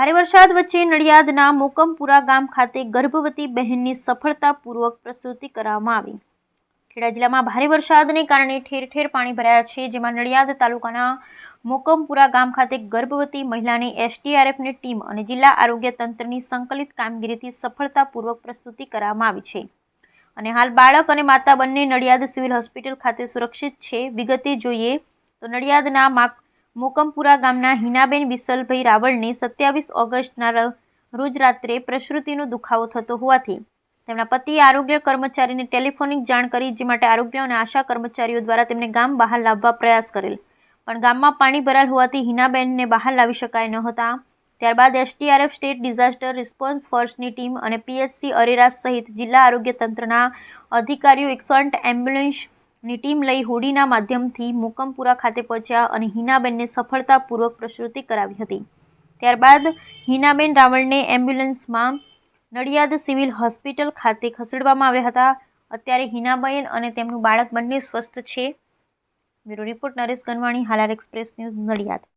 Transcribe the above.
ભારે વરસાદ વચ્ચે નડિયાદના મોકમપુરા ગામ ખાતે ગર્ભવતી બહેનની સફળતાપૂર્વક પ્રસૂતિ કરવામાં આવી. ખેડા જિલ્લામાં ભારે વરસાદને કારણે ઠેર ઠેર પાણી ભરાયા છે, જેમાં નડિયાદ તાલુકાના મોકમપુરા ગામ ખાતે ગર્ભવતી મહિલાની એસડીઆરએફની ટીમ અને જિલ્લા આરોગ્ય તંત્રની સંકલિત કામગીરીથી સફળતાપૂર્વક પ્રસ્તુતિ કરવામાં આવી છે. અને હાલ બાળક અને માતા બંને નડિયાદ સિવિલ હોસ્પિટલ ખાતે સુરક્ષિત છે. વિગતે જોઈએ તો નડિયાદના મા મોકમપુરા ગામના હિનાબેન વિશલભાઈ રાવળને સત્યાવીસ ઓગસ્ટના રોજ રાત્રે પ્રસૃતિનો દુખાવો થતો હોવાથી તેમના પતિએ આરોગ્ય કર્મચારીને ટેલિફોનિક જાણ કરી જે માટે આરોગ્ય અને આશા કર્મચારીઓ દ્વારા તેમને ગામ બહાર લાવવા પ્રયાસ કરેલ. પણ ગામમાં પાણી ભરાયેલ હોવાથી હિનાબેનને બહાર લાવી શકાય ન હતા. ત્યારબાદ એસટીઆરએફ સ્ટેટ ડિઝાસ્ટર રિસ્પોન્સ ફોર્સની ટીમ અને પીએચસી અરેરાસ સહિત જિલ્લા આરોગ્ય તંત્રના અધિકારીઓ એકસો આઠ એમ્બ્યુલન્સની ટીમ લઈ હોડીના માધ્યમથી મુકમપુરા ખાતે પહોંચ્યા અને હિનાબેનને સફળતાપૂર્વક પ્રસૂતિ કરાવી હતી. ત્યારબાદ હિનાબેન રાવળને એમ્બ્યુલન્સમાં નડિયાદ સિવિલ હોસ્પિટલ ખાતે ખસેડવામાં આવ્યા હતા. અત્યારે હિનાબેન અને તેમનું બાળક બંને સ્વસ્થ છે. Bureau report Naresh Ganwani, Halar express news Nadiad.